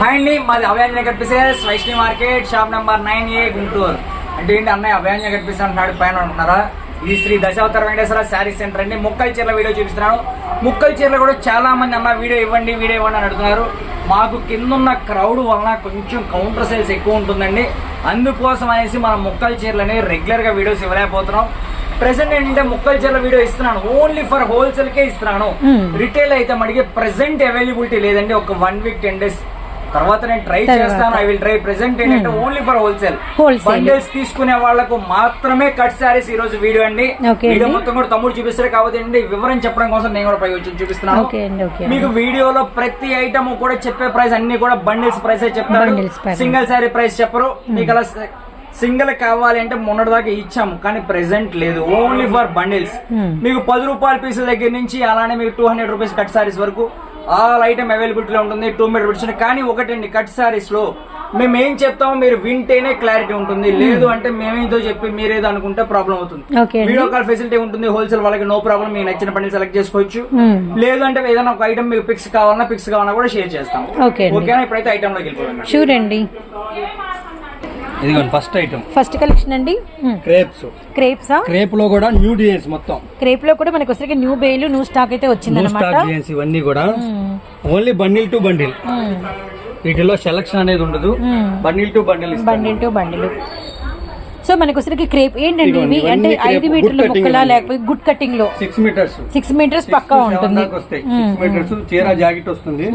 Hi అండి మాది Abhayanjana కనిపిసేస్ Vaishnavi market shop number nine A Guntur. అంటే ఏంటి అన్నయ్య అభయాంజన కనిపిస్తే అంటున్నాడు పైన అనుకున్నారా? ఇది శ్రీ దశావతార వెంకటేశ్వర శారీ సెంటర్ అండి. ముక్కల చీరల వీడియో చూపిస్తున్నాను. ముక్కల చీరలు కూడా చాలా మంది అన్న వీడియో ఇవ్వండి వీడియో ఇవ్వండి అని అడుగుతున్నారు. మాకు కింద ఉన్న క్రౌడ్ వలన కొంచెం కౌంటర్ సేల్స్ ఎక్కువ ఉంటుందండి. అందుకోసం అనేసి మనం ముక్కల చీరలని రెగ్యులర్గా వీడియోస్ ఇవ్వలేకపోతున్నాం. ప్రెసెంట్ ఏంటంటే ముక్కల చీరల వీడియో ఇస్తున్నాను. ఓన్లీ ఫర్ హోల్సేల్ కే ఇస్తున్నాను. రిటైల్ అయితే మనకి ప్రెసెంట్ అవైలబిలిటీ లేదండి. ఒక వన్ వీక్ టెన్ డేస్ తర్వాత నేను ట్రై. చేస్తాను ఐ విల్ ట్రై ప్రెసెంట్ ఏంటంటే ఓన్లీ ఫర్ హోల్సేల్. బండిల్స్ తీసుకునే వాళ్ళకు మాత్రమే కట్ సారీస్ ఈ రోజు వీడియో అండి వీడియో. మొత్తం కూడా తమ్ముడు చూపిస్తారు కాబట్టి అండి వివరం చెప్పడం కోసం నేను కూడా పై వచ్చి చూపిస్తున్నాను మీకు వీడియోలో ప్రతి ఐటమ్ కూడా చెప్పే ప్రైస్ అన్ని కూడా బండిల్స్ ప్రైస్ చెప్తారు. సింగిల్ సారీ ప్రైస్ చెప్పరు మీకు అలా సింగిల్ కావాలి అంటే మొన్నటి దాకా ఇచ్చాము కానీ ప్రెసెంట్ లేదు ఓన్లీ ఫర్ బండిల్స్ Hmm. మీకు పది రూపాయల పీసుల దగ్గర నుంచి అలానే మీకు two hundred rupees cut saris వరకు ఆల్ ఐటమ్ అవైలబిలిటీలో ఉంటుంది టూ మీటర్ బిట్స్ కానీ ఒకటండి కట్ సారీస్లో మేము ఏం చెప్తామో మీరు వింటేనే క్లారిటీ ఉంటుంది. లేదు అంటే మేమేదో చెప్పి మీరేదో అనుకుంటే ప్రాబ్లం అవుతుంది. వీడియో కాల్ ఫెసిలిటీ ఉంటుంది హోల్సేల్ వాళ్ళకి నో ప్రాబ్లం మీకు నచ్చిన బండి సెలెక్ట్ చేసుకోవచ్చు. మ్మ్. లేదు అంటే ఏదైనా ఒక ఐటమ్ మీకు పిక్స్ కావాలన్నా పిక్స్ కావాలన్నా కూడా షేర్ చేస్తాం ఓకేనా ఇప్పుడైతే ఐటమ్లోకి వెళ్ళిపోయాం షూర్ అండి ఇదిగోండి ఫస్ట్ ఐటమ్ ఫస్ట్ కలెక్షన్ అండి? క్రేప్స్ క్రేప్సా క్రేప్లో కూడా న్యూ డిజైన్స్ మొత్తం. క్రేప్లో కూడా మనకి వచ్చరికి న్యూ బేలు న్యూ స్టాక్ అయితే వచ్చింది అనమాట స్టాక్ డిజైన్స్ ఇవన్నీ కూడా. ఓన్లీ బండిల్ టు బండిల్ వీటిలో సెలక్షన్ అనేది ఉండదు. Bundle to bundle bundle to bundle so మనకి వచ్చరికి క్రేప్ ఏంటండి ఇవి? అంటే ఐదు మీటర్ల ముక్కలా. లేకపోతే గుడ్ కటింగ్లో? సిక్స్ మీటర్స్ సిక్స్ మీటర్స్ పక్కా ఉంటుంది. సిక్స్ మీటర్స్ చీర జాకెట్ వస్తుంది.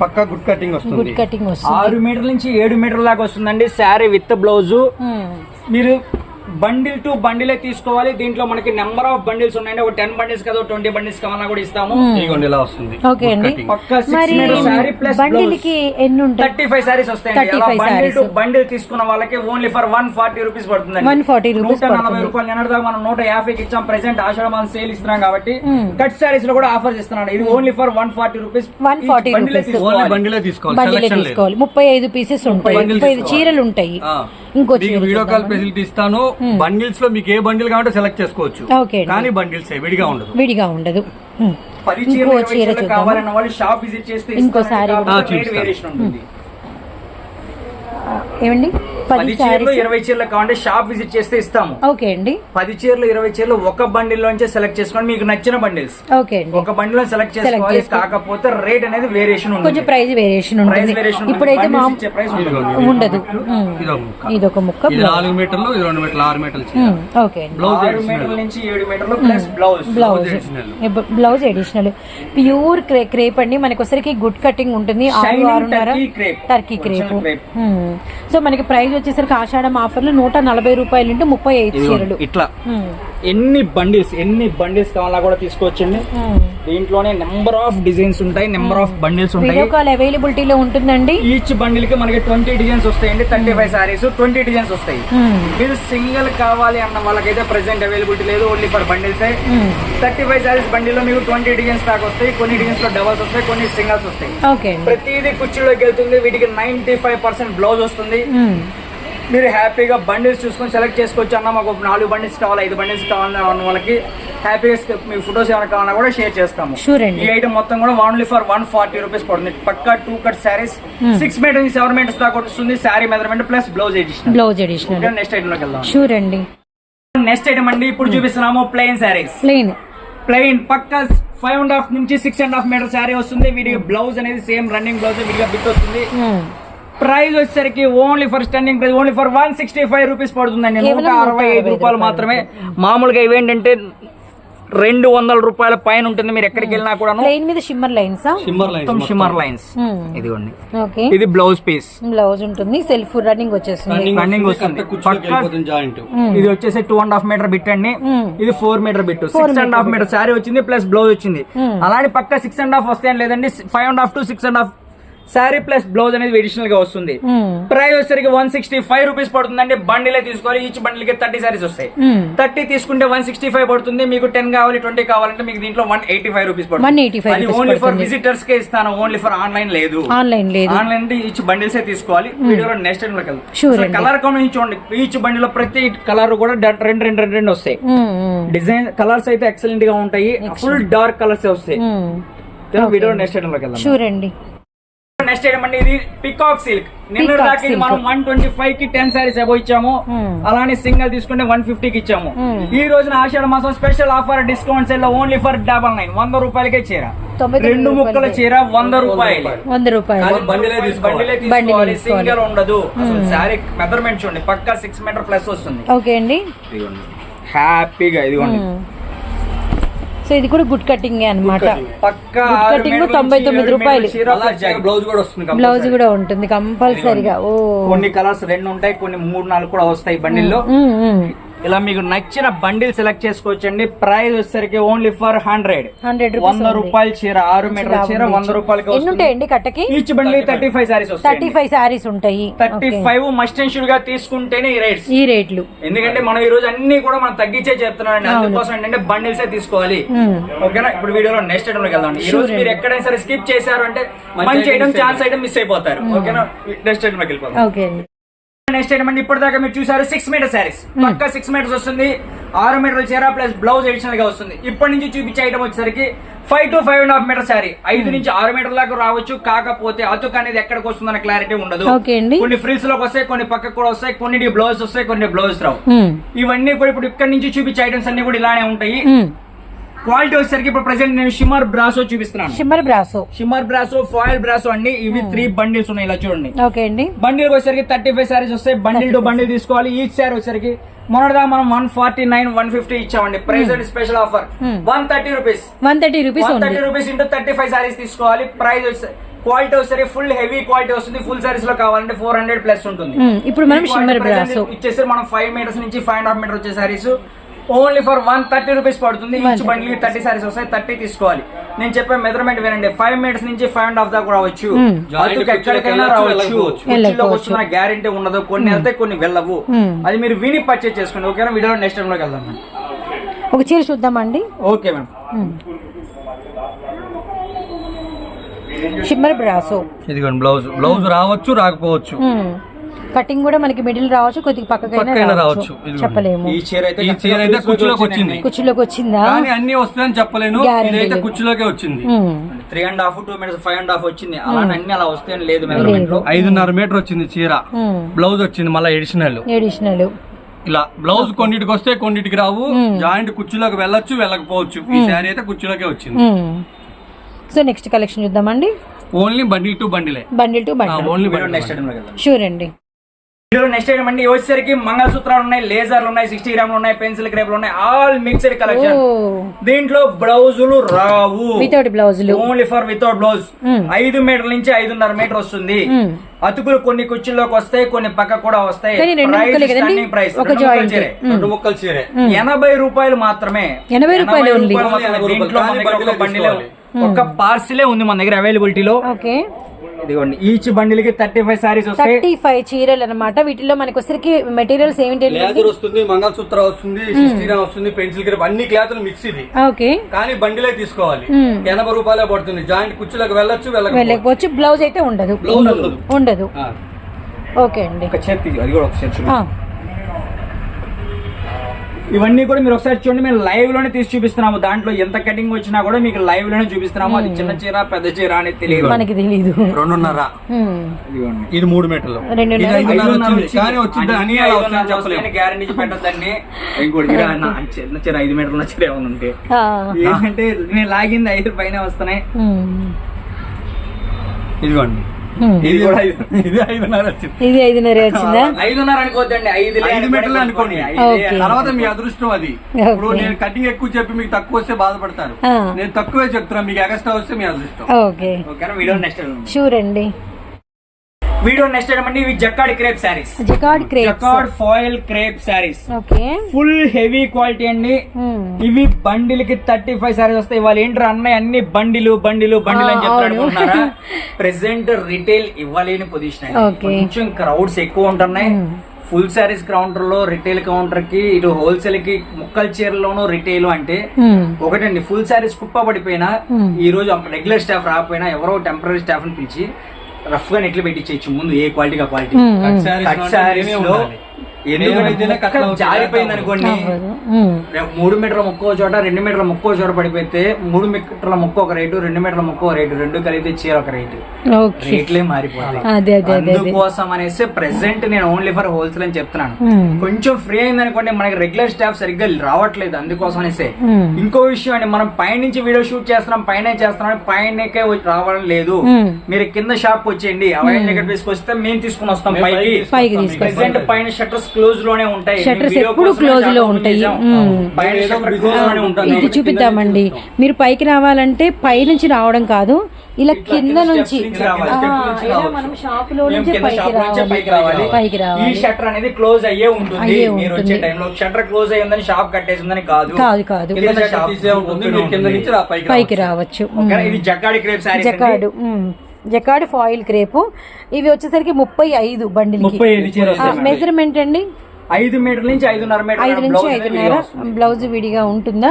పక్కా గుడ్ కటింగ్ గుడ్ వస్తుంది కటింగ్ వస్తుంది. ఆరు మీటర్ల నుంచి ఏడు మీటర్ల దాకా వస్తుందండి. Sari with blouse. మ్మ్. మీరు బండిల్ టు బండిలే తీసుకోవాలి. దీంట్లో మనకి నెంబర్ ఆఫ్ బండిల్స్ ఉన్నాయండి. ఒక టెన్ బండిల్స్ కదా ట్వంటీ బండిల్స్ కావాలన్నా కూడా ఇస్తాము. ఇదిగోండి ఇలా వస్తుంది. ఓకే Good అండి. cutting. పక్కా సిక్స్ మరి మీటర్ శారీ ప్లస్ ఎన్ని ఉంటాయి? థర్టీ ఫైవ్ సారీస్ వస్తాయండి. 35 అలా బండిల్ టు. బండిల్ తీసుకున్న వాళ్ళకి only for one forty rupees పడుతుంది 140 rupees నూట నలభై. రూపాయలు నిన్నటి దాకా మనం నూట యాభైకి ఇచ్చాం. ప్రెసెంట్ ఆషాఢ మనం సేల్ ఇస్తున్నాం కాబట్టి కట్ సారీస్లో కూడా ఆఫర్ ఇస్తున్నాడు ఇది only for one forty rupees 140 rupees. Only బండిలే తీసుకోవాలి. ముప్పై ఐదు పీసెస్ ఉంటాయి. ముప్పై ఐదు. చీరలు ఉంటాయి. మీకు వీడియో కాల్? ఫెసిలిటీ ఇస్తాను బండిల్స్లో మీకు ఏ బండిల్ కావాలంటే సెలెక్ట్ చేసుకోవచ్చు. కానీ బండిల్స్ విడిగా ఉండదు విడిగా ఉండదు ఇంకో చీర చీరలు చూద్దామా? కావాలన్న వాళ్ళు షాప్ విజిట్ చేస్తే ఇంకో ఇస్తారండి. సారీ కాకపోతే కూడా రేట్ చూపిస్తాను. వేరియేషన్ ఉంటుంది ఏమండి పది చీరలు ఇరవై చీరలు కావాలంటే షాప్ విజిట్ చేస్తే ఇస్తాము. ఓకే అండి. పది చీరలు ఇరవై చీరలు ఒక బండిల్ లోంచే సెలెక్ట్ చేసుకోండి. మీకు నచ్చిన బండిల్స్. ఓకే అండి. ఒక బండిల్ సెలెక్ట్ చేసుకోవాలి. చేసుకో- కాకపోతే రేట్ అనేది వేరియేషన్ కొంచెం ఉంటుంది. ప్రైస్ వేరియేషన్ ఉంటుంది. ఇప్పుడైతే ఉంటుంది. ఇదిగోండి. ఉండదు. ఇది ఒక ముక్క. నాలుగు మీటర్లు రెండు మీటర్లు ఆరు మీటర్లు. ఓకే బ్లౌజ్ ఆరు మీటర్ల నుంచి ఏడు మీటర్లు plus blouse blouse. Blouse additional pure crepe అండి. మనకి వచ్చరికి గుడ్ కటింగ్ ఉంటుంది. ఆరు ఆరున్నర. Turkey crepe. సో మనకి ప్రైస్ వచ్చేసరికి ఆషాఢం ఆఫర్లు నూట నలభై రూపాయలు ఇంటూ ముప్పై ఐదు చీరలు. ఇట్లా. ఎన్ని బండిల్స్ ఎన్ని బండిల్స్ కావాలన్నా కూడా తీసుకోవచ్చండి. దీంట్లోనే నెంబర్ ఆఫ్ డిజైన్స్ ఉంటాయి నెంబర్ ఆఫ్ బండిల్స్ ఉంటాయి. వీడియో కాల్ అవైలబిలిటీలో ఉంటుందండి. ఈచ్ బండిల్కి మనకి ట్వంటీ డిజైన్స్ వస్తాయండి thirty five saris twenty designs వస్తాయి. మీరు సింగిల్ కావాలి అన్న వాళ్ళకైతే ప్రెసెంట్ అవైలబిలిటీ లేదు only for bundles. Thirty five saris బండిల్లో మీకు ట్వంటీ డిజైన్స్ దాకా వస్తాయి కొన్ని డిజైన్స్లో డబల్స్ వస్తాయి కొన్ని సింగల్స్ వస్తాయి. ప్రతిదీ కుర్చీలోకి వెళ్తుంది వీటికి నైన్టీ ఫైవ్ పర్సెంట్ బ్లౌజ్ వస్తుంది. మీరు హ్యాపీగా బండిల్స్ చూసుకొని సెలెక్ట్ చేసుకోవచ్చు అన్న మాకు నాలుగు బండిల్స్ కావాలి ఐదు బండిల్స్ కావాలన్న అన్న వాళ్ళకి హ్యాపీగా మీ ఫొటోస్ ఏమైనా కావాలన్నా కూడా షేర్ చేస్తాము. ఈ ఐటమ్ మొత్తం కూడా only for one forty rupees పడుతుంది. పక్కా two cut saris six meter seven meters దాకా వస్తుంది sari measurement plus blouse edition blouse additional next ఐటమ్లోకి వెళ్దాం. షూర్ అండి. నెక్స్ట్ ఐటమ్ అండి ఇప్పుడు చూపిస్తున్నాము ప్లెయిన్ శారీస్ ప్లెయిన్ ప్లెయిన్ పక్క ఫైవ్ అండ్ హాఫ్ నుంచి six and half meter sari వస్తుంది. వీటికి బ్లౌజ్ అనేది సేమ్ రన్నింగ్ బ్లౌజ్ వీటిగా బిట్ వస్తుంది. ప్రైస్ వచ్చేసరికి only for standing price only for one sixty five rupees పడుతుందండి. నూట అరవై ఐదు 165 రూపాయలు మాత్రమే. మామూలుగా ఇవేంటంటే రెండు వందల రూపాయల పైన ఉంటుంది. మీరు ఎక్కడికి వెళ్ళినా కూడాను. ప్లెయిన్ మీద షిమ్మర్ లైన్సా షిమ్మర్ లైన్స్ ఇదిగోండి. ఓకే ఇది బ్లౌజ్ పీస్ బ్లౌజ్ ఉంటుంది. సెల్ఫ్ రన్నింగ్ వచ్చేస్తుంది. Running వస్తుంది. పక్కా- జాయింట్. ఇది వచ్చేసి two and half meter bit అండి. ఇది four meter bit six and half meter sari వచ్చింది ప్లస్ బ్లౌజ్ వచ్చింది. అలానే పక్క సిక్స్ అండ్ హాఫ్ వస్తాయని లేదండి. Five and half to six and half sari plus blouse అనేది అడిషనల్గా వస్తుంది. ప్రైస్ వచ్చేసరికి వన్ సిక్స్టీ ఫైవ్ రూపీస్ పడుతుందండి. బండిలే తీసుకోవాలి ఈచ్ బండిల్కి థర్టీ సారీస్ వస్తాయి థర్టీ తీసుకుంటే వన్ సిక్స్టీ ఫైవ్ పడుతుంది. మీకు టెన్ కావాలి ట్వంటీ కావాలంటే మీకు దీంట్లో వన్ ఎయిటీ ఫైవ్ రూపీస్ పడుతుంది 185 అది rupees ఓన్లీ ఫర్ పడుతుంది. విజిటర్స్ కే ఇస్తాను. ఓన్లీ ఫర్ ఆన్లైన్ లేదు. ఆన్లైన్ లేదు. ఆన్లైన్ అంటే ఈచ్ బండిల్స్ తీసుకోవాలి. వీడియోలో నెక్స్ట్ టైం లోకి. కలర్ కాంబినేషన్ చూడండి ఈచ్ బండిలో ప్రతి కలర్ కూడా రెండు రెండు రెండు రెండు వస్తాయి. డిజైన్ కలర్స్ అయితే ఎక్సలెంట్గా ఉంటాయి. ఫుల్ డార్క్ కలర్స్ వస్తాయి. వీడియో నెక్స్ట్ టైం లోకి వెళ్దాం. అండి నెక్స్ట్ ఏంటంటే ఇది పికాక్ సిల్క్ నిన్న దాకా ఇది. మనం వన్ ట్వంటీ ఫైవ్కి టెన్ సారీస్ అబో ఇచ్చాము. Hmm. అలానే సింగిల్ తీసుకుంటే వన్ ఫిఫ్టీ కి ఇచ్చాము. Hmm. ఈ రోజున ఆషాఢ మాసం special offer discount sale only for double nine వంద రూపాయలకే చీర. రెండు ముక్కల. చీర వంద రూపాయలు. వంద రూపాయలు. బండిలే తీసుకోవాలి బండిలే బండిలే తీసుకోవాలి. తీసుకోవాలి. సింగిల్ ఉండదు. అసలు శారీ మెజర్మెంట్ చూడండి. పక్కా సిక్స్ మీటర్ ప్లస్ వస్తుంది. ఓకే అండి. ఇదిగోండి. హ్యాపీగా ఇదిగోండి. సో ఇది కూడా గుడ్ కటింగ్ అన్నమాట. పక్కా Good ఆరు cutting మీటర్ల తొంభై తొమ్మిది రూపాయలు. బ్లౌజ్ కూడా వస్తుంది బ్లౌజ్. కూడా ఉంటుంది కంపల్సరిగా ఓ. కొన్ని కలర్స్ రెండు ఉంటాయి కొన్ని మూడు నాలుగు కూడా వస్తాయి బండిల్లో. ఇలా మీకు నచ్చిన బండిల్ సెలెక్ట్ చేసుకోవచ్చండి. ప్రైస్ వచ్చేసరికి ఓన్లీ ఫర్ హండ్రెడ్. 100 రూపీస్ వంద. రూపాయల చీర ఆరు మీటర్ల చీర వంద రూపాయలకి ఎన్ని వస్తుంది. ఉంటాయండి కట్టకి? Each bundle thirty five saris thirty వస్తాయి ఫైవ్ శారీస్ ఉంటాయి. థర్టీ. ఫైవ్ మస్ట్ అండ్ షుడ్గా తీసుకుంటేనే ఈ రేట్స్. ఈ రేట్లు. ఎందుకంటే మనం ఈ రోజు అన్ని కూడా మనం తగ్గించే చెప్తున్నాం అందుకోసం ఏంటంటే బండిల్సే తీసుకోవాలి. ఓకేనా? ఇప్పుడు వీడియోలో నెక్స్ట్ ఐటమ్లోకి వెళ్దాం ఈ రోజు మీరు ఎక్కడైనా సరే స్కిప్ చేశారు అంటే మంచి ఐటమ్ ఛాన్స్ ఐటమ్ మిస్ అయిపోతారు. ఓకేనా? నెక్స్ట్ ఐటమ్లోకి వెళ్ళిపోతాం ఓకే అండి. నెక్స్ట్ ఐటమ్ అండి ఇప్పటిదాకా మీరు చూసారు సిక్స్ మీటర్ శారీస్ పక్క సిక్స్ మీటర్స్ వస్తుంది. ఆరు మీటర్ల చీర ప్లస్ బ్లౌజ్ ఎడిషనల్గా వస్తుంది. ఇప్పటి నుంచి చూపించే ఐటమ్ వచ్చేసరికి five to five and half metre sari ఐదు నుంచి ఆరు మీటర్ దాకా రావచ్చు. కాకపోతే అతుక్ అనేది ఎక్కడికి వస్తుందన్న క్లారిటీ ఉండదు. కొన్ని ఫ్రిల్స్లోకి వస్తాయి కొన్ని పక్కకు కూడా వస్తాయి కొన్ని బ్లౌజ్ వస్తాయి కొన్ని బ్లౌజ్ రావు. ఉమ్, ఇవన్నీ కూడా ఇప్పుడు ఇక్కడ నుంచి చూపించే ఐటమ్స్ అన్ని కూడా ఇలానే ఉంటాయి. ఉమ్. క్వాలిటీ వచ్చేసరికి ఇప్పుడు ప్రెసెంట్ నేను షిమర్ బ్రాసో చూపిస్తున్నాను. Shimmer brasso shimmer brasso foil brasso అండి. ఇవి త్రీ బండిల్స్ ఉన్నాయి ఇలా చూడండి. ఓకే అండి. బండిల్ వచ్చేసరికి థర్టీ ఫైవ్ సారీస్ వస్తాయి బండిల్ టు బండిల్ తీసుకోవాలి. ఈచ్ సారీ వచ్చేసరికి మొన్నటిదా మనం one forty nine one fifty ఇచ్చామండి price and special offer one thirty rupees one thirty rupees one thirty rupees into thirty five saris తీసుకోవాలి. ప్రైస్ వచ్చి క్వాలిటీ వచ్చేసరికి ఫుల్ హెవీ క్వాలిటీ వస్తుంది. Full సారీస్లో కావాలంటే ఫోర్ హండ్రెడ్ ప్లస్ ఉంటుంది. ఉమ్, ఇప్పుడు మనం ఇచ్చేసి మనం ఫైవ్ మీటర్స్ నుంచి ఫైవ్ అండ్ హాఫ్ మీటర్ వచ్చే saris only for one thirty rupees పడుతుంది. ఈచ్ బండిల్ థర్టీ సారీస్ వస్తాయి థర్టీ తీసుకోవాలి. నేను చెప్పే మెజర్మెంట్ వినండి ఫైవ్ మీటర్స్ నుంచి ఫైవ్ అండ్ హాఫ్ దాకా రావచ్చు ఎక్కడికైనా రావచ్చు. వెళ్ళకపోవచ్చు. వస్తున్న గ్యారెంటీ ఉండదు. కొన్ని వెళ్తాయి కొన్ని వెళ్ళవు. అది మీరు విని పర్చేస్ చేసుకోండి. ఓకేనా? వీడియో నెక్స్ట్ టైం లోకి వెళ్దాం మేడం ఒక చీర చూద్దామండి. Okay madam. Shimmer brasso. ఇదిగోండి బ్లౌజ్ బ్లౌజ్ రావచ్చు రాకపోవచ్చు. కటింగ్ కూడా మనకి మిడిల్ రావచ్చు కొద్దిగా పక్కకైనా రావచ్చు. చెప్పలేము. ఈ చీర అయితే ఈ చీర అయితే కుర్చీలోకి వచ్చింది. కుర్చీలోకి వచ్చిందా? కానీ అన్ని వస్తాయని చెప్పలేను. ఇదైతే లేదు. కుర్చీలోకే వచ్చింది. Three and half two minutes five and half వచ్చింది. అలా అన్ని అలా వస్తాయని లేదు మెజర్మెంట్లో. ఐదున్నర మీటర్ వచ్చింది చీర. బ్లౌజ్ వచ్చింది మళ్ళీ ఎడిషనల్ ఎడిషనల్ ఇలా బ్లౌజ్ కొన్నిటికి వస్తే కొన్నిటికి రావు. జాయింట్ కుర్చీలోకి వెళ్ళొచ్చు వెళ్ళకపోవచ్చు. ఈ శారీ అయితే కుర్చీలోకే వచ్చింది. సో నెక్స్ట్ కలెక్షన్ చూద్దామండి. Only bundle to బండిలే bundle to bundle only next sure అండి. నెక్స్ట్ ఐటమ్ అండి వచ్చేసరికి మంగళసూత్రాలు ఉన్నాయి లేజర్లు ఉన్నాయి సిక్స్టీ గ్రాములు ఉన్నాయి పెన్సిల్ క్రేపులు ఉన్నాయి ఆల్ మిక్స్డ్ కలెక్షన్ దీంట్లో బ్లౌజులు రావు. వితౌట్ బ్లౌజులు. Only for without blouse Hmm. ఐదు మీటర్ నుంచి ఐదున్నర మీటర్ వస్తుంది. Hmm. అతుకులు కొన్ని కుర్చీల్లోకి వస్తాయి కొన్ని పక్క కూడా వస్తాయి. చీరే. Hmm. రెండు ముక్కలు చీరే. ఎనభై రూపాయలు మాత్రమే. ఎనభై రూపాయలు దీంట్లో బండిలే ఒక పార్సిలే ఉంది మన దగ్గర అవైలబిలిటీలో. ఓకే. ఇదిగోండి ఈచ్ బండిల్కి థర్టీ ఫైవ్ సారీస్ వస్తాయి. థర్టీ ఫైవ్ చీరలు అనమాట వీటిలో మనకి వచ్చరికి మెటీరియల్స్ ఏమిటి లేజర్ వస్తుంది మంగళసూత్ర వస్తుంది సిక్స్టీన్ వస్తుంది పెన్సిల్ గ్రిప్ అన్ని క్లాతులు మిక్స్ ఇది. ఓకే. కానీ బండిలే తీసుకోవాలి. Hmm. ఎనభై రూపాయలే పడుతుంది. జాయింట్ కుర్చీలోకి వెళ్ళొచ్చు వెళ్ళకపోవచ్చు. వెళ్ళకపోవచ్చు. బ్లౌజ్ అయితే ఉండదు. బ్లౌజ్ ఉండదు. ఓకే అండి. ఒక చేతి అది కూడా ఒక చేతి. ఇవన్నీ కూడా మీరు ఒకసారి చూడండి మేము లైవ్లోనే తీసి చూపిస్తున్నాము. దాంట్లో ఎంత కటింగ్ వచ్చినా కూడా మీకు లైవ్లోనే చూపిస్తున్నాము. అది చిన్న చీర పెద్ద చీర అనేది తెలియదు. మనకి తెలీదు. రెండున్నర. ఇదిగోండి. ఇది మూడు మీటర్లు. గ్యారెంటీ పెట్టొద్దండి. ఇంకోటి అన్న, చిన్న చీర ఐదు మీటర్ల చీర ఏమైనా ఉంటే. ఆ, ఏంటంటే నేను లాగింది ఐదు పైన వస్తున్నాయి. ఇదిగోండి. ఇది కూడా ఐదు- ఇది ఐదున్నర వచ్చింది. ఇది ఐదున్నర వచ్చిందా? ఐదున్నర అనుకోవద్దండి ఐదు లే ఐదు మీటర్లు అనుకోండి. తర్వాత మీ అదృష్టం అది. ఇప్పుడు నేను కటింగ్ ఎక్కువ చెప్పి మీకు తక్కువ వస్తే బాధపడతారు. నేను తక్కువే చెప్తున్నా మీకు ఎక్స్ట్రా వస్తే మీ అదృష్టం. ఓకే ఓకేనా? వీడియో నెక్స్ట్ షూర్ అండి. వీడియో నెక్స్ట్ ఏమండి ఇవి jacquard crepe saris. Jacquard crepes. Jacquard foil crepe saris. Okay. Full heavy quality అండి. ఇవి బండిల్కి థర్టీ ఫైవ్ సారీస్ వస్తాయి. వాళ్ళు ఏంటారు అన్నయ్య అన్ని బండిలు బండిలు బండిలు అని. అనుకుంటున్నారా? ప్రెసెంట్ రిటైల్ ఇవ్వలేని పొజిషన్ Okay. కొంచెం క్రౌడ్స్ ఎక్కువ ఉంటున్నాయి. ఫుల్ సారీస్ కౌంటర్లో రిటైల్ కౌంటర్కి ఇటు హోల్సేల్కి ముక్కల చీరలోను రిటైల్ అంటే. ఒకటండి ఫుల్ సారీస్ కుప్ప పడిపోయినా ఈ రోజు రెగ్యులర్ స్టాఫ్ రాకపోయినా ఎవరో టెంపరీ స్టాఫ్ని పిలిచి రఫ్గా నెట్లు పెట్టించేయచ్చు ముందు ఏ క్వాలిటీ ఆ క్వాలిటీ. కట్లో జారిపోయింది అనుకోండి. మూడు మీటర్ల ముక్క చోట రెండు మీటర్ల ముక్క చోట పడిపోతే మూడు మీటర్ల ముక్క ఒక రేటు రెండు మీటర్ల ముక్క ఒక రేటు రెండు కలిపితే చీర ఒక రేటు. ఓకే. రేట్లే మారిపోతాయి. అదే అదే అదే అదే. అందుకోసం అనేసి ప్రెసెంట్ నేను ఓన్లీ ఫర్ హోల్సేల్ అని చెప్తున్నాను. కొంచెం ఫ్రీ అయింది అనుకోండి మనకి రెగ్యులర్ స్టాఫ్ సరిగ్గా రావట్లేదు. అందుకోసం అనేసి. ఇంకో విషయం అండి మనం పైనుంచి వీడియో షూట్ చేస్తున్నాం పైన చేస్తున్నాం పైనకే రావడం లేదు. మీరు కింద షాప్ వచ్చేయండి అవైన్ జగట్ తీసుకొస్తే మేము తీసుకుని వస్తాం పైకి. ప్రెసెంట్ పైన షట్టర్స్ క్లోజ్లోనే ఉంటాయి. Video ఎప్పుడూ close లో ఉంటాయి. ఇది చూపిద్దామండి. మీరు పైకి రావాలంటే పై నుంచి రావడం కాదు ఇలా కింద నుంచి. మనం షాప్లో పైకి రావాలి. పైకి రావాలి. పైకి ఈ రావాలి షట్టర్ అనేది క్లోజ్ అయ్యే ఉంటుంది. అయ్యే మీరు ఉంటుంది. వచ్చే టైంలో షట్టర్ క్లోజ్ అయ్యి ఉందని షాప్ కట్టేసి ఉందని కాదు. కాదు కాదు. కింద కింద షాప్ తీసే ఉంటుంది. మీరు కింద నుంచి రా పైకి రావచ్చు. ఇది జకాడి క్రేప్ ఉమ్. Jacquard foil crepe. ఇవి వచ్చేసరికి ముప్పై ఐదు బండిల్కి. వస్తాయి మెజర్మెంట్ అండి? ఐదు మీటర్ నుంచి ఐదున్నర మీటర్ ఐదు నుంచి ఐదున్నర. బ్లౌజ్ విడిగా ఉంటుందా?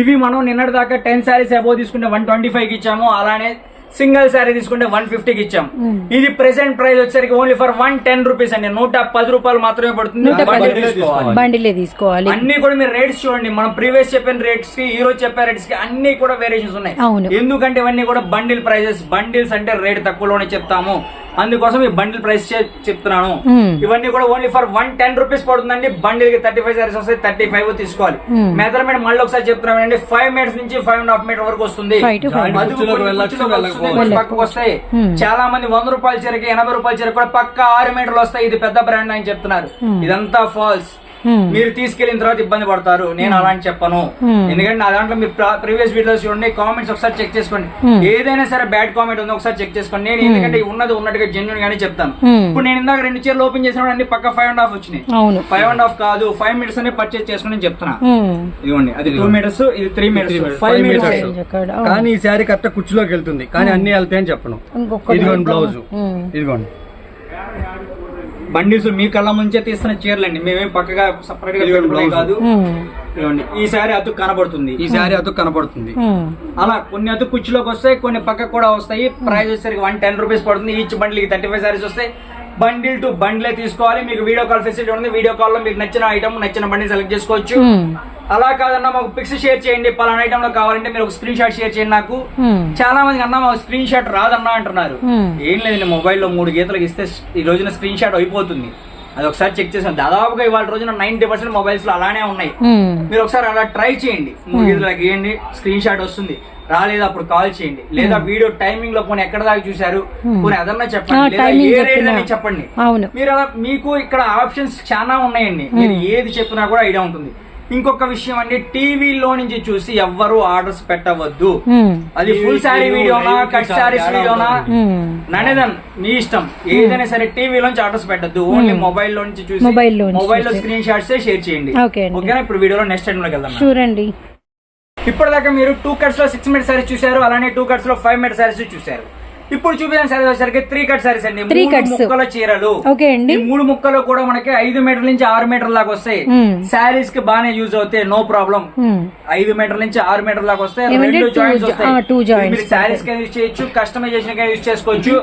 ఇవి మనం నిన్నటి దాకా టెన్ శారీస్ అబో తీసుకుంటే వన్ ట్వంటీ ఫైవ్కి ఇచ్చాము. అలానే సింగిల్ శారీ తీసుకుంటే వన్ ఫిఫ్టీకి ఇచ్చాం. ఇది ప్రెసెంట్ ప్రైస్ వచ్చేసరికి only for one ten rupees అండి. నూట పది రూపాయలు మాత్రమే పడుతుంది. బండిలే తీసుకోవాలి. అన్ని కూడా మీరు రేట్స్ చూడండి. మనం ప్రీవియస్ చెప్పిన రేట్స్కి ఈ రోజు చెప్పే రేట్స్కి అన్ని కూడా వేరియేషన్స్ ఉన్నాయి. ఎందుకంటే ఇవన్నీ కూడా బండిల్ ప్రైజెస్ బండిల్స్ అంటే రేట్ తక్కువలోనే చెప్తాము. అందుకోసం ఈ బండిల్ ప్రైస్ చెప్తున్నాను. ఇవన్నీ కూడా only for one ten rupees పడుతుందండి. బండిల్కి థర్టీ ఫైవ్ సారీస్ వస్తాయి థర్టీ ఫైవ్ తీసుకోవాలి. మెజర్మెంట్ మళ్ళీ ఒకసారి చెప్తున్నామండి ఫైవ్ మీటర్స్ నుంచి ఫైవ్ అండ్ హాఫ్ మీటర్ వరకు వస్తుంది. పక్కకు వస్తాయి. చాలా మంది వంద రూపాయల చీరకి ఎనభై రూపాయల చీర కూడా పక్క ఆరు మీటర్లు వస్తాయి. ఇది పెద్ద బ్రాండ్ అని చెప్తున్నారు. ఇదంతా ఫాల్స్. మీరు తీసుకెళ్ళిన తర్వాత ఇబ్బంది పడతారు. నేను అలా అని చెప్పను. Hmm. ఎందుకంటే నా దాంట్లో మీరు ప్రీవియస్ వీడియోస్ చూడండి కామెంట్స్ ఒకసారి చెక్ చేసుకోండి. Hmm. ఏదైనా సరే బ్యాడ్ కామెంట్ ఉందో ఒకసారి చెక్ చేసుకోండి. నేను ఎందుకంటే ఉన్నది ఉన్నట్టుగా జెన్యున్ గానే చెప్తాను. Hmm. ఇప్పుడు నేను ఇందాక రెండు చీరలు ఓపెన్ చేసినప్పుడు అన్ని పక్క ఫైవ్ అండ్ హాఫ్ వచ్చినాయి. అవును. ఫైవ్ అండ్ హాఫ్ కాదు ఫైవ్ మీటర్స్ అనే పర్చేస్ చేసుకుని నేను చెప్తున్నా. ఇదిగోండి అది టూ మీటర్స్ ఇది త్రీ మీటర్స్ ఫైవ్ మీటర్స్. కానీ ఈ శారీ కరెక్ట్ కుర్చీలోకి వెళ్తుంది. కానీ అన్ని వెళ్తాయని చెప్పను. ఇదిగోండి బ్లౌజ్. ఇదిగోండి. బండిల్స్ మీ కళ్ళ ముంచే తీస్తున్న చీరలండి. మేమేం పక్కగా సపరేట్గా blouse. కాదు. సారీ అతుకు కనబడుతుంది. ఈ శారీ అతుకు కనపడుతుంది ఉమ్. అలా కొన్ని అతుకు కుర్చీలోకి వస్తాయి కొన్ని పక్కకు కూడా వస్తాయి. ప్రైస్ వచ్చేసరికి వన్ టెన్ రూపీస్ పడుతుంది. Each bundle thirty five saris వస్తాయి. బండిల్ టు బండిలే తీసుకోవాలి. మీకు వీడియో కాల్ ఫెసిలిటీ ఉంది వీడియో కాల్లో మీకు నచ్చిన ఐటమ్ నచ్చిన బండి సెలెక్ట్ చేసుకోవచ్చు. అలా కాదన్నా మాకు పిక్స్ షేర్ చేయండి పలానా ఐటమ్లో కావాలంటే మీరు ఒక స్క్రీన్ షాట్ షేర్ చేయండి నాకు. చాలా మంది అన్నా మాకు స్క్రీన్ షాట్ రాదన్నా అంటున్నారు. ఏం లేదండి మొబైల్లో మూడు గీతలకు ఇస్తే ఈ రోజున స్క్రీన్ షాట్ అయిపోతుంది. అది ఒకసారి చెక్ చేసాను దాదాపుగా ఇవాళ రోజున నైన్టీ పర్సెంట్ మొబైల్స్లో అలానే ఉన్నాయి. మీరు ఒకసారి అలా ట్రై చేయండి. మూడు గీతలకు గీయండి స్క్రీన్ షాట్ వస్తుంది. రాలేదు అప్పుడు కాల్ చేయండి. లేదా వీడియో టైమింగ్లో పోనీ ఎక్కడ దాకా చూసారు పోనీ అదన్నా చెప్పండి. లేదా ఏ రేట్. అని చెప్పండి. మీరు అలా మీకు ఇక్కడ ఆప్షన్స్ చాలా ఉన్నాయండి. మీరు ఏది చెప్పినా కూడా ఐడియా ఉంటుంది. ఇంకొక విషయం అండి టీవీలో నుంచి చూసి ఎవ్వరు ఆర్డర్స్ పెట్టవద్దు. అది ఫుల్ శారీ వీడియోనా కట్ శారీస్ వీడియోనా? ఉమ్. ననేదన్ మీ ఇష్టం. ఏదైనా సరే టీవీలోంచి ఆర్డర్స్ పెట్టద్దు. ఓన్లీ మొబైల్ లోంచి చూసి Mobile లోంచి మొబైల్లో చూసి. స్క్రీన్ షాట్స్ షేర్ చేయండి. ఓకేనా? ఇప్పుడు వీడియోలో నెక్స్ట్ టైం లోకి వెళ్దాం. అండి ఇప్పటిదాకా మీరు టూ కట్స్లో సిక్స్ మీటర్ సారీస్ చూశారు అలానే టూ కట్స్లో ఫైవ్ మీటర్ సారీస్ చూశారు. ఇప్పుడు చూపించిన సారీస్ వచ్చేసరికి త్రీ కట్ సారీస్ అండి. మూడు cuts. ముక్కల చీరలు. ఓకే అండి. మూడు ముక్కలు కూడా మనకి ఐదు మీటర్ నుంచి ఆరు మీటర్ లాగా వస్తాయి. మ్మ్. శారీస్కి బాగానే యూజ్ అవుతాయి నో ప్రాబ్లం ఉమ్. ఐదు మీటర్ నుంచి ఆరు మీటర్ లాగా వస్తాయి. రెండు జాయింట్స్ వస్తాయి. మీరు శారీస్కి యూజ్ చేయొచ్చు కస్టమైజేషన్కి యూజ్ చేసుకోవచ్చు.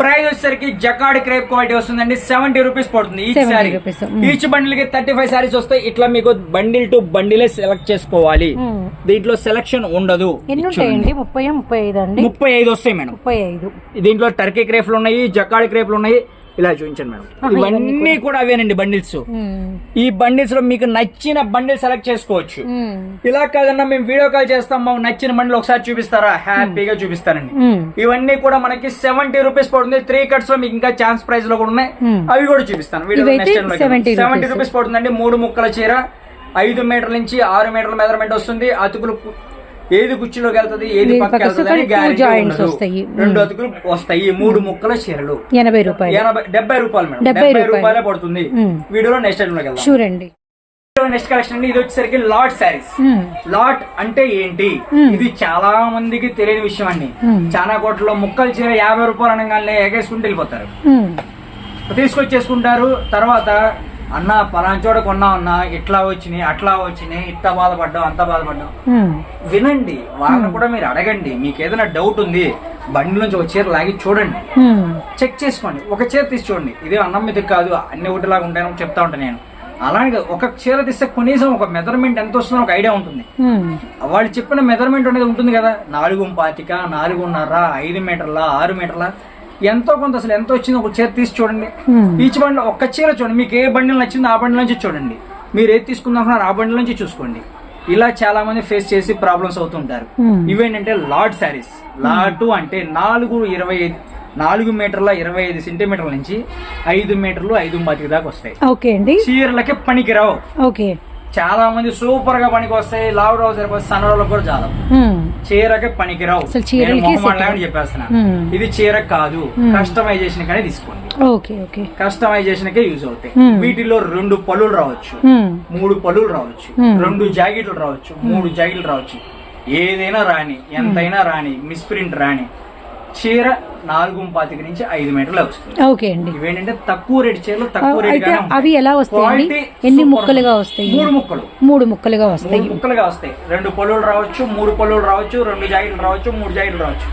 ప్రైస్ వచ్చేసరికి జకాడ్ క్రేప్ క్వాలిటీ వస్తుందండి. సెవెంటీ రూపీస్ పడుతుంది ఈచ్ 70 శారీ rupees, మ్మ్. ఈచ్ బండిల్కి థర్టీ ఫైవ్ శారీస్ వస్తాయి. ఇట్లా మీకు బండిల్ టు బండిలే సెలెక్ట్ చేసుకోవాలి. దీంట్లో సెలక్షన్ ఉండదు. ముప్పై ఐదు వస్తాయి మేడం. ముప్పై ఐదు. దీంట్లో టర్కీ క్రేప్లు ఉన్నాయి జకాడ్ క్రేప్లు ఉన్నాయి. ఇలా చూపించండి మేడం. ఇవన్నీ కూడా. అవేనండి బండిల్స్. ఈ బండిల్స్లో మీకు నచ్చిన బండిల్ సెలెక్ట్ చేసుకోవచ్చు. ఇలా కాదన్నా మేము వీడియో కాల్ చేస్తాం మాకు నచ్చిన బండిల్ ఒకసారి చూపిస్తారా? హ్యాపీగా చూపిస్తానండి. ఇవన్నీ కూడా మనకి సెవెంటీ రూపీస్ పడుతుంది. త్రీ కట్స్లో మీకు ఇంకా ఛాన్స్ ప్రైస్లో కూడా ఉన్నాయి. అవి కూడా చూపిస్తాను. వీడియో ఇవైతే నెక్స్ట్ టైం 70 సెవెంటీ. రూపీస్. పడుతుందండి. మూడు ముక్కల చీర. ఐదు మీటర్ల నుంచి ఆరు మీటర్ల మెజర్మెంట్ వస్తుంది. అతుకులు ఏది కుర్చీలోకి వెళ్తుంది ఏది ఏది పక్క పక్క వెళ్తుంది అని two guarantee joints ఉండదు. వస్తాయి. రెండు అతుకులు వస్తాయి ఈ మూడు ముక్కల చీరలు ఎనభై రూపాయలు ఎనభై డెబ్బై రూపాయలు మేడం డెబ్బై రూపాయలు. పడుతుంది. వీడియోలో నెక్స్ట్ టైం లోకి అండి నెక్స్ట్ కలెక్షన్ అండి ఇది వచ్చేసరికి లాట్ శారీస్. లాట్ అంటే ఏంటి. ఇది చాలా మందికి తెలియని విషయం అండి. చాలా కోట్లలో ముక్కలు చీర యాభై రూపాయలు అనగానే ఎగేసుకుంటూ వెళ్ళిపోతారు. తీసుకొచ్చేసుకుంటారు తర్వాత అన్న పలానా చోట కొన్నా అన్న ఇట్లా వచ్చినాయి అట్లా వచ్చినాయి ఇట్లా బాధపడ్డాం అంత బాధపడ్డాం వినండి వాళ్ళని కూడా మీరు అడగండి. మీకు ఏదైనా డౌట్ ఉంది బండి నుంచి ఒక చీర లాగి చూడండి. చెక్ చేసుకోండి. ఒక చీర తీసి చూడండి. ఇదే అన్నం మీద కాదు అన్ని ఒకటిలాగా ఉంటాయని చెప్తా ఉంటాను నేను. కాదు, ఒక చీర తీస్తే కనీసం ఒక మెజర్మెంట్ ఎంత వస్తుందో ఒక ఐడియా ఉంటుంది. వాళ్ళు చెప్పిన మెజర్మెంట్ అనేది ఉంటుంది కదా. నాలుగు పాతిక నాలుగున్నర ఐదు మీటర్ల ఆరు మీటర్ల ఎంతో కొంత అసలు ఎంత వచ్చిందో ఒక చీర తీసి చూడండి. ఈచ్ బండి ఒక్క చీర చూడండి. మీకు ఏ బండిల్ నచ్చిందో ఆ బండి నుంచి చూడండి. మీరు ఏది తీసుకుందాం ఆ బండి నుంచి చూసుకోండి. ఇలా చాలా మంది ఫేస్ చేసి ప్రాబ్లమ్స్ అవుతుంటారు. ఇవేంటంటే లాట్ శారీస్ లాటు అంటే నాలుగు ఇరవై ఐదు నాలుగు మీటర్ల ఇరవై ఐదు సెంటీమీటర్ల నుంచి ఐదు మీటర్లు ఐదు బాతికి దాకా వస్తాయి. ఓకే అండి. చీరలకి పనికిరావు. ఓకే. చాలా మంది సూపర్గా పనికి వస్తాయి లావ్ రోజు సరిపోతే సన్నరోళ్ళకి కూడా చాలా చీరకి పనికిరావు. నేను చెప్పేస్తున్నా. ఇది చీర కాదు. కస్టమైజేషన్ కానీ తీసుకోండి. కస్టమైజేషన్ కే యూజ్ అవుతాయి. వీటిలో రెండు పళ్ళులు రావచ్చు. మూడు పళ్ళులు రావచ్చు. రెండు జాకెట్లు రావచ్చు. మూడు జాకెట్లు రావచ్చు. ఏదైనా రాని ఎంతైనా రాని మిస్ప్రింట్ రాని చీర నాలుగు పాతిక నుంచి ఐదు మీటర్లు వస్తుంది ఓకే అండి. ఇవేంటంటే తక్కువ రేటు చీరలు తక్కువ రేట్ అయితే అవి ఎలా వస్తాయండి? ఎన్ని ముక్కలుగా వస్తాయి? మూడు ముక్కలు. మూడు ముక్కలుగా వస్తాయి. ముక్కలుగా వస్తాయి. రెండు పళ్ళులు రావచ్చు మూడు పళ్ళులు రావచ్చు రెండు జాకెట్లు రావచ్చు మూడు జాకెట్లు రావచ్చు.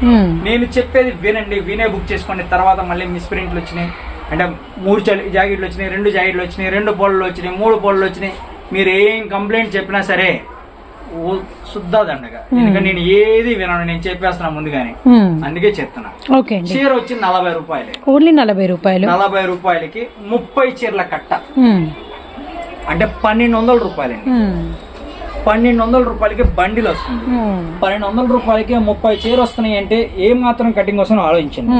నేను చెప్పేది వినండి వినే బుక్ చేసుకోండి. తర్వాత మళ్ళీ మిస్ ప్రింట్లు వచ్చినాయి. అంటే మూడు జాకెట్లు వచ్చినాయి రెండు జాకెట్లు వచ్చినాయి రెండు పొలలు వచ్చినాయి మూడు పొలలు వచ్చినాయి. మీరు ఏం కంప్లైంట్ చెప్పినా సరే శుద్ధ దండగా ఎందుకంటే నేను ఏది వినను నేను చెప్పేస్తున్నా ముందుగానే. ఉమ్, అందుకే చెప్తున్నా. చీర వచ్చి నలభై రూపాయలే. ఓన్లీ నలభై రూపాయలు? నలభై రూపాయలకి ముప్పై చీరల కట్ట. ఉమ్, అంటే పన్నెండు వందల రూపాయలండి. పన్నెండు వందల రూపాయలకి బండిల్ వస్తుంది. పన్నెండు వందల రూపాయలకి ముప్పై చీర వస్తున్నాయి అంటే ఏ మాత్రం కటింగ్ వస్తుందో ఆలోచించండి.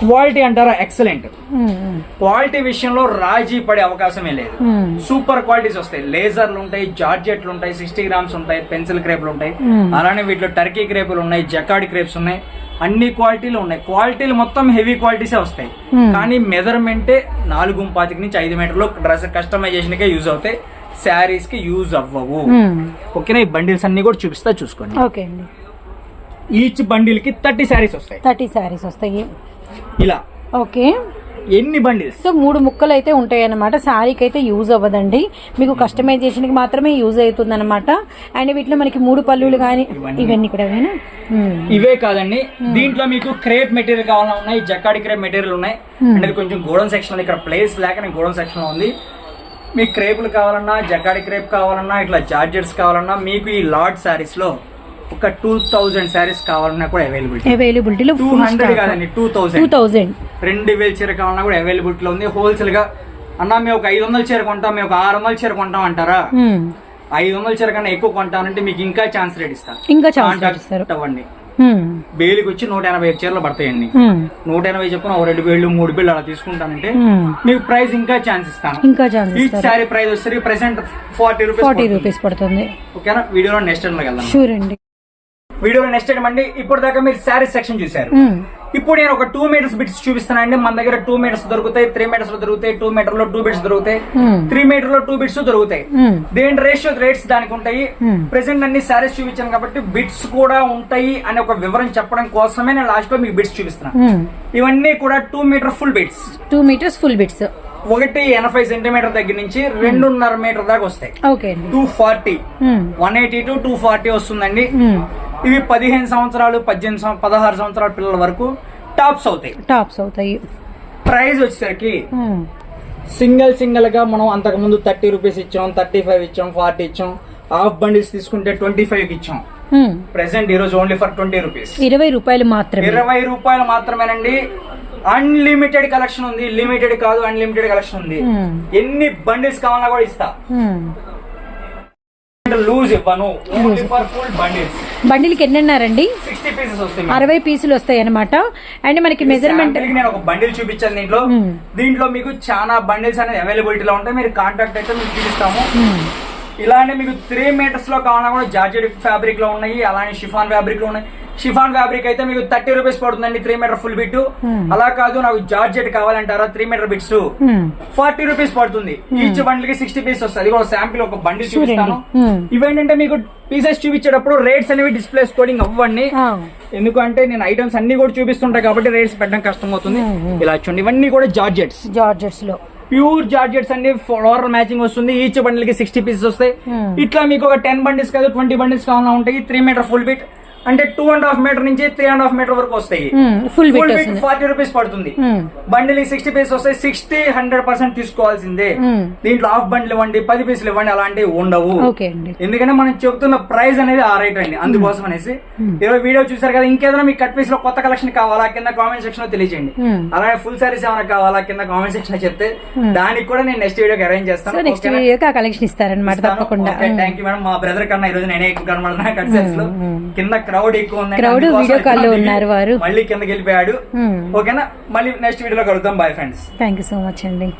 క్వాలిటీ అంటారా ఎక్సలెంట్. క్వాలిటీ విషయంలో రాజీ పడే అవకాశమే లేదు. సూపర్ క్వాలిటీస్ వస్తాయి. లేజర్లు ఉంటాయి జార్జెట్లు ఉంటాయి సిక్స్టీ గ్రామ్స్ ఉంటాయి పెన్సిల్ క్రేపులు ఉంటాయి. అలానే వీటిలో టర్కీ క్రేపులు ఉన్నాయి జకాడి క్రేప్స్ ఉన్నాయి. అన్ని క్వాలిటీలు ఉన్నాయి. క్వాలిటీలు మొత్తం హెవీ క్వాలిటీసే వస్తాయి. కానీ మెజర్మెంటే నాలుగు పాతిక నుంచి ఐదు మీటర్లు డ్రెస్ కస్టమైజేషన్ కే యూజ్ అవుతాయి. శారీస్కి యూజ్ అవ్వవు. ఉమ్, ఓకేనా? ఈ బండిల్స్ అన్ని కూడా చూపిస్తా చూసుకోండి. ఓకే అండి. ఈచ్ బండిల్కి థర్టీ శారీస్ వస్తాయి. థర్టీ శారీస్ వస్తాయి. ఇలా. ఓకే. ఎన్ని బండిల్స్? సో మూడు ముక్కలు అయితే ఉంటాయి అన్నమాట శారీకి అయితే యూజ్ అవ్వదండి. మీకు కస్టమైజేషన్కి మాత్రమే యూజ్ అవుతుంది అనమాట అండ్ వీటిలో మనకి మూడు పళ్ళులు కానీ ఇవన్నీ. కూడా వేనా ఇవే కాదండి. దీంట్లో మీకు క్రేప్ మెటీరియల్ కావాలన్నా ఉన్నాయి జక్కాడి క్రేప్ మెటీరియల్ ఉన్నాయి. అంటే కొంచెం గోడౌన్ సెక్షన్ ఇక్కడ ప్లేస్ లేక నేను గోడౌన్ సెక్షన్ ఉంది. మీకు క్రేపులు కావాలన్నా జక్కాడి క్రేప్ కావాలన్నా ఇట్లా జార్జెట్స్ కావాలన్నా మీకు ఈ లార్డ్ శారీస్లో ఒక టూ థౌజండ్ శారీస్ కావాలన్నా కూడా అవైలబిలిటీ అవైలబిలిటీలో టూ హండ్రెడ్ కాదండి టూ టూ థౌసండ్ థౌజండ్ రెండు వేల చీర కావాలన్నా కూడా అవైలబిలిటీలో ఉంది. హోల్సేల్గా అన్నా మేము ఒక ఐదు వందల చీర కొంటాం మేము ఒక ఆరు వందల చీర కొంటాం అంటారా? ఐదు వందల చీర కన్నా ఎక్కువ కొంటానంటే మీకు ఇంకా ఛాన్స్ రేట్ ఇస్తాను ఇంకా ఛాన్స్ అవ్వండి. బేలికి వచ్చి నూట ఎనభై ఐదు చీరలు పడతాయండి. నూట ఎనభై చెప్పిన ఒక రెండు వేలు మూడు బిల్లు అలా తీసుకుంటానంటే. మీకు ప్రైస్ ఇంకా ఛాన్స్ ఇస్తాను. ఇంకా ఛాన్స్ ఈ శారీ ప్రైస్ వచ్చేసరికి present forty rupees forty. Rupees పడుతుంది. ఓకేనా? వీడియోలో నెక్స్ట్ టైం వెళ్దాం. షూర్ అండి వీడియోలో నెక్స్ట్ అండి. ఇప్పుడు దాకా మీరు శారీ సెక్షన్ చూశారు. ఉమ్, ఇప్పుడు నేను ఒక టూ మీటర్స్ బిట్స్ చూపిస్తానండి. మన దగ్గర టూ మీటర్స్ దొరుకుతాయి త్రీ మీటర్స్లో దొరుకుతాయి టూ మీటర్లో టూ బిట్స్ దొరుకుతాయి త్రీ మీటర్లో టూ బిట్స్ దొరుకుతాయి. దేని రేషియో రేట్స్ దానికి ఉంటాయి. ప్రెసెంట్ అన్ని సారీస్ చూపించాను కాబట్టి బిట్స్ కూడా ఉంటాయి అనే ఒక వివరం చెప్పడం కోసమే నేను లాస్ట్లో మీకు బిట్స్ చూపిస్తున్నాను. ఉమ్. ఇవన్నీ కూడా two metre full bits two metres full bits ఒకటి ఎనభై సెంటీమీటర్ దగ్గర నుంచి రెండున్నర మీటర్ దాకా వస్తాయి. Two forty one eighty to two forty వస్తుందండి. ఇవి పదిహేను సంవత్సరాలు పద్దెనిమిది పదహారు సంవత్సరాల పిల్లల వరకు టాప్స్ అవుతాయి. టాప్స్ అవుతాయి. ప్రైస్ వచ్చేసరికి సింగిల్ సింగిల్గా మనం అంతకు ముందు థర్టీ రూపీస్ ఇచ్చాం థర్టీ ఫైవ్ ఇచ్చాం ఫార్టీ ఇచ్చాం హాఫ్ బండిల్స్ తీసుకుంటే ట్వంటీ ఫైవ్ ఇచ్చాం. ప్రెసెంట్ ఈ రోజు ఓన్లీ ఫర్ ట్వంటీ రూపీస్. ఇరవై రూపాయలు మాత్రమే. ఇరవై రూపాయలు మాత్రమేనండి. అన్లిమిటెడ్ కలెక్షన్ ఉంది. లిమిటెడ్ కాదు అన్లిమిటెడ్ కలెక్షన్ ఉంది. ఎన్ని బండిల్స్ కావాలన్నా కూడా ఇస్తా. లూజ్ ఇవ్వను. బండిల్కి ఎన్ని అన్నారండి సిక్స్టీ పీసెస్ వస్తాయి అరవై పీసులు వస్తాయి అనమాట అండ్ మనకి మెజర్మెంట్ నేను ఒక బండిల్ చూపించాను దీంట్లో. దీంట్లో మీకు చాలా బండిల్స్ అనేది అవైలబిలిటీలో ఉంటాయి. మీరు కాంటాక్ట్ అయితే మీకు చూపిస్తాము. ఇలానే మీకు త్రీ మీటర్స్లో కావాలన్నా కూడా జార్జెట్ ఫ్యాబ్రిక్లో ఉన్నాయి. అలానే షిఫాన్ ఫ్యాబ్రిక్లో ఉన్నాయి. షిఫాన్ ఫ్యాబ్రిక్ అయితే మీకు థర్టీ రూపీస్ పడుతుందండి త్రీ మీటర్ ఫుల్ బిట్ అలా కాదు నాకు georgette కావాలంటారా three metre bits forty rupees పడుతుంది. ఈచ్ బండిల్కి సిక్స్టీ పీస్ వస్తుంది. కూడా శాంపిల్ ఒక చూడండి. చూపిస్తాను. Hmm. ఇవేంటంటే మీకు పీసెస్ చూపించేటప్పుడు రేట్స్ అనేవి డిస్ప్లే స్కోరింగ్ అవ్వండి. ఎందుకంటే నేను ఐటమ్స్ అన్ని కూడా చూపిస్తుంటాయి కాబట్టి రేట్స్ పెట్టడం కష్టం అవుతుంది ఇలా చూడండి ఇవన్నీ కూడా జార్జెట్స్. జార్జెట్స్లో ప్యూర్ జార్జెట్స్ అండి ఫ్లోరల్ మ్యాచింగ్ వస్తుంది. ఈచ్ బండిల్కి సిక్స్టీ పీసెస్ వస్తాయి ఇట్లా మీకు ఒక టెన్ బండిల్స్ కాదు ట్వంటీ బండిల్స్ కావాలన్నా ఉంటాయి. త్రీ మీటర్ ఫుల్ బిట్ అంటే టూ అండ్ హాఫ్ మీటర్ నుంచి త్రీ అండ్ హాఫ్ మీటర్ వరకు వస్తాయి. ఫుల్ బిట్ ఫార్టీ రూపీస్ పడుతుంది. బండిల్ సిక్స్టీ పీసెస్ వస్తాయి. సిక్స్టీ హండ్రెడ్ పర్సెంట్ తీసుకోవాల్సిందే. మ్మ్. దీంట్లో హాఫ్ బండిల్ ఇవ్వండి పది పీసులు ఇవ్వండి అలాంటివి ఉండవు. ఎందుకంటే మనం చెప్తున్న ప్రైస్ అనేది ఆ రేట్ అండి. అందుకోసం అనేసి ఈరోజు వీడియో చూసారు కదా ఇంకేదైనా మీకు కట్ పీస్లో కొత్త కలెక్షన్ కావాలా? కింద కామెంట్ సెక్షన్లో తెలియజేయండి. Hmm. అలాగే ఫుల్ సారీస్ ఏమైనా కావాలా? కింద కామెంట్ సెక్షన్లో చెప్తే దానికి కూడా నేను నెక్స్ట్ వీడియోకి అరేంజ్ చేస్తాను. నెక్స్ట్ వీడియోకి కలెక్షన్ ఇస్తారనమాట తప్పకుండా. థ్యాంక్ యూ మేడం మా బ్రదర్ కన్నా ఈ రోజు నేనే ఎక్కువ కనబడుతున్నా కట్ సెట్స్లో. కింద క్రౌడ్ ఎక్కువ ఉంది Crowd video call లో ఉన్నారు వారు. మళ్ళీ కిందకి వెళ్ళిపోయాడు. Hmm. ఓకేనా మళ్ళీ నెక్స్ట్ వీడియోలో కలుద్దాం. Bye friends thank you so much అండి.